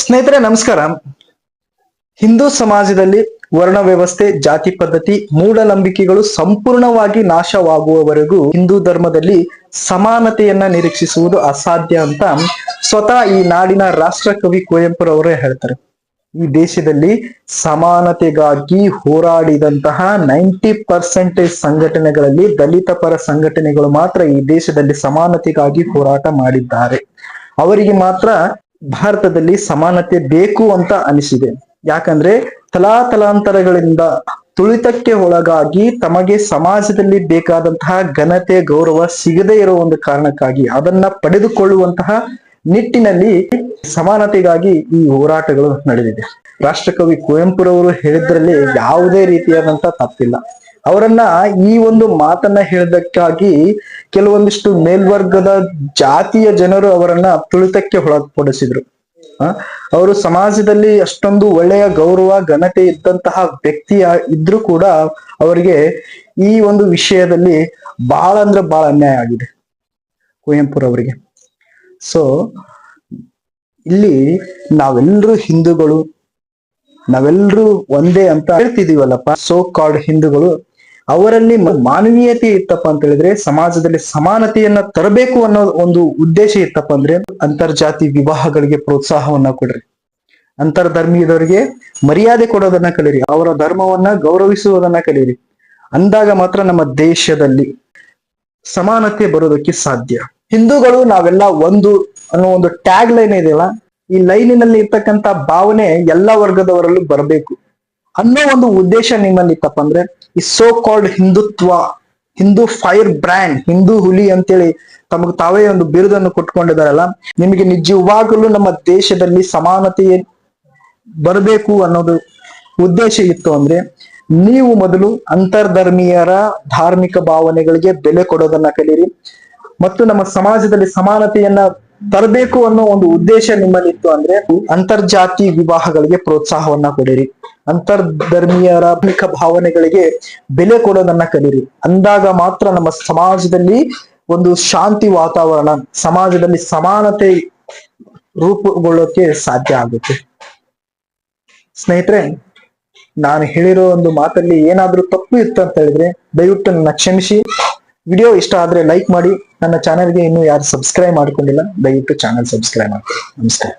ಸ್ನೇಹಿತರೆ, ನಮಸ್ಕಾರ. ಹಿಂದೂ ಸಮಾಜದಲ್ಲಿ ವರ್ಣ ವ್ಯವಸ್ಥೆ, ಜಾತಿ ಪದ್ಧತಿ, ಮೂಢನಂಬಿಕೆಗಳು ಸಂಪೂರ್ಣವಾಗಿ ನಾಶವಾಗುವವರೆಗೂ ಹಿಂದೂ ಧರ್ಮದಲ್ಲಿ ಸಮಾನತೆಯನ್ನ ನಿರೀಕ್ಷಿಸುವುದು ಅಸಾಧ್ಯ ಅಂತ ಸ್ವತಃ ಈ ನಾಡಿನ ರಾಷ್ಟ್ರಕವಿ ಕುವೆಂಪುರವರೇ ಹೇಳ್ತಾರೆ. ಈ ದೇಶದಲ್ಲಿ ಸಮಾನತೆಗಾಗಿ ಹೋರಾಡಿದಂತಹ ನೈಂಟಿ ಪರ್ಸೆಂಟೇಜ್ ಸಂಘಟನೆಗಳಲ್ಲಿ ದಲಿತ ಪರ ಸಂಘಟನೆಗಳು ಮಾತ್ರ ಈ ದೇಶದಲ್ಲಿ ಸಮಾನತೆಗಾಗಿ ಹೋರಾಟ ಮಾಡಿದ್ದಾರೆ. ಅವರಿಗೆ ಮಾತ್ರ ಭಾರತದಲ್ಲಿ ಸಮಾನತೆ ಬೇಕು ಅಂತ ಅನಿಸಿದೆ. ಯಾಕಂದ್ರೆ ತಲಾ ತಲಾಂತರಗಳಿಂದ ತುಳಿತಕ್ಕೆ ಒಳಗಾಗಿ ತಮಗೆ ಸಮಾಜದಲ್ಲಿ ಬೇಕಾದಂತಹ ಘನತೆ, ಗೌರವ ಸಿಗದೇ ಇರೋ ಒಂದು ಕಾರಣಕ್ಕಾಗಿ ಅದನ್ನ ಪಡೆದುಕೊಳ್ಳುವಂತಹ ನಿಟ್ಟಿನಲ್ಲಿ ಸಮಾನತೆಗಾಗಿ ಈ ಹೋರಾಟಗಳು ನಡೆದಿದೆ. ರಾಷ್ಟ್ರಕವಿ ಕುವೆಂಪುರವರು ಹೇಳಿದ್ರಲ್ಲಿ ಯಾವುದೇ ರೀತಿಯಾದಂತ ತಪ್ಪಿಲ್ಲ. ಅವರನ್ನ ಈ ಒಂದು ಮಾತನ್ನ ಹೇಳದಕ್ಕಾಗಿ ಕೆಲವೊಂದಿಷ್ಟು ಮೇಲ್ವರ್ಗದ ಜಾತಿಯ ಜನರು ಅವರನ್ನ ತುಳಿತಕ್ಕೆ ಒಳಪಡಿಸಿದ್ರು. ಅವರು ಸಮಾಜದಲ್ಲಿ ಅಷ್ಟೊಂದು ಒಳ್ಳೆಯ ಗೌರವ, ಘನತೆ ಇದ್ದಂತಹ ವ್ಯಕ್ತಿಯ ಇದ್ರು ಕೂಡ ಅವರಿಗೆ ಈ ಒಂದು ವಿಷಯದಲ್ಲಿ ಬಹಳ ಅಂದ್ರೆ ಬಹಳ ಅನ್ಯಾಯ ಆಗಿದೆ ಕುವೆಂಪುರವರಿಗೆ ಸೊ ಇಲ್ಲಿ ನಾವೆಲ್ಲರೂ ಹಿಂದೂಗಳು ನಾವೆಲ್ಲರೂ ಒಂದೇ ಅಂತ ಹೇಳ್ತಿದೀವಲ್ಲಪ್ಪ ಸೋ ಕಾಲ್ಡ್ ಹಿಂದೂಗಳು ಅವರಲ್ಲಿ ಮಾನವೀಯತೆ ಇತ್ತಪ್ಪ ಅಂತ ಹೇಳಿದ್ರೆ ಸಮಾಜದಲ್ಲಿ ಸಮಾನತೆಯನ್ನ ತರಬೇಕು ಅನ್ನೋ ಒಂದು ಉದ್ದೇಶ ಇತ್ತಪ್ಪ ಅಂದ್ರೆ ಅಂತರ್ಜಾತಿ ವಿವಾಹಗಳಿಗೆ ಪ್ರೋತ್ಸಾಹವನ್ನ ಕೊಡ್ರಿ. ಅಂತರ್ಧರ್ಮೀಯದವರಿಗೆ ಮರ್ಯಾದೆ ಕೊಡೋದನ್ನ ಕಲೀರಿ, ಅವರ ಧರ್ಮವನ್ನ ಗೌರವಿಸುವುದನ್ನ ಕಲೀರಿ. ಅಂದಾಗ ಮಾತ್ರ ನಮ್ಮ ದೇಶದಲ್ಲಿ ಸಮಾನತೆ ಬರೋದಕ್ಕೆ ಸಾಧ್ಯ. ಹಿಂದೂಗಳು ನಾವೆಲ್ಲ ಒಂದು ಅನ್ನೋ ಒಂದು ಟ್ಯಾಗ್ ಲೈನ್ ಇದೆಯಲ್ಲ, ಈ ಲೈನಿನಲ್ಲಿ ಇರ್ತಕ್ಕಂತ ಭಾವನೆ ಎಲ್ಲ ವರ್ಗದವರಲ್ಲೂ ಬರಬೇಕು. ಅನ್ನೋ ಒಂದು ಉದ್ದೇಶ ನಿಮ್ಮಲ್ಲಿ ಇತ್ತಪ್ಪ ಅಂದ್ರೆ ಈ so called Hindutva, Hindu fire brand, Hindu ಹುಲಿ ಅಂತೇಳಿ ತಮಗೆ ತಾವೇ ಒಂದು ಬಿರುದನ್ನು ಕೊಟ್ಕೊಂಡಿದಾರಲ್ಲ ನಿಮಗೆ ನಿಜವಾಗಲೂ ನಮ್ಮ ದೇಶದಲ್ಲಿ ಸಮಾನತೆ ಬರಬೇಕು ಅನ್ನೋದು ಉದ್ದೇಶ ಇತ್ತು ಅಂದ್ರೆ ನೀವು ಮೊದಲು ಅಂತರ್ಧರ್ಮೀಯರ ಧಾರ್ಮಿಕ ಭಾವನೆಗಳಿಗೆ ಬೆಲೆ ಕೊಡೋದನ್ನ ಕಲೀರಿ ಮತ್ತು ನಮ್ಮ ಸಮಾಜದಲ್ಲಿ ಸಮಾನತೆಯನ್ನ ತರಬೇಕು ಅನ್ನೋ ಒಂದು ಉದ್ದೇಶ ನಿಮ್ಮಲ್ಲಿತ್ತು ಅಂದ್ರೆ ಅಂತರ್ಜಾತಿ ವಿವಾಹಗಳಿಗೆ ಪ್ರೋತ್ಸಾಹವನ್ನ ಕೊಡಿರಿ. ಅಂತರ್ಧರ್ಮೀಯರ ಧಾರ್ಮಿಕ ಭಾವನೆಗಳಿಗೆ ಬೆಲೆ ಕೊಡೋದನ್ನ ಕಲಿರಿ. ಅಂದಾಗ ಮಾತ್ರ ನಮ್ಮ ಸಮಾಜದಲ್ಲಿ ಒಂದು ಶಾಂತಿ ವಾತಾವರಣ, ಸಮಾಜದಲ್ಲಿ ಸಮಾನತೆ ರೂಪುಗೊಳ್ಳೋಕೆ ಸಾಧ್ಯ ಆಗುತ್ತೆ. ಸ್ನೇಹಿತರೆ, ನಾನು ಹೇಳಿರೋ ಒಂದು ಮಾತಲ್ಲಿ ಏನಾದ್ರೂ ತಪ್ಪು ಇತ್ತು ಅಂತ ಹೇಳಿದ್ರೆ ದಯವಿಟ್ಟು ನನ್ನ ಕ್ಷಮಿಸಿ. ವಿಡಿಯೋ ಇಷ್ಟ ಆದ್ರೆ ಲೈಕ್ ಮಾಡಿ. ನನ್ನ ಚಾನೆಲ್ಗೆ ಇನ್ನೂ ಯಾರು ಸಬ್ಸ್ಕ್ರೈಬ್ ಮಾಡ್ಕೊಂಡಿಲ್ಲ, ದಯವಿಟ್ಟು ಚಾನೆಲ್ ಸಬ್ಸ್ಕ್ರೈಬ್ ಮಾಡಿ ನಮಸ್ಕಾರ.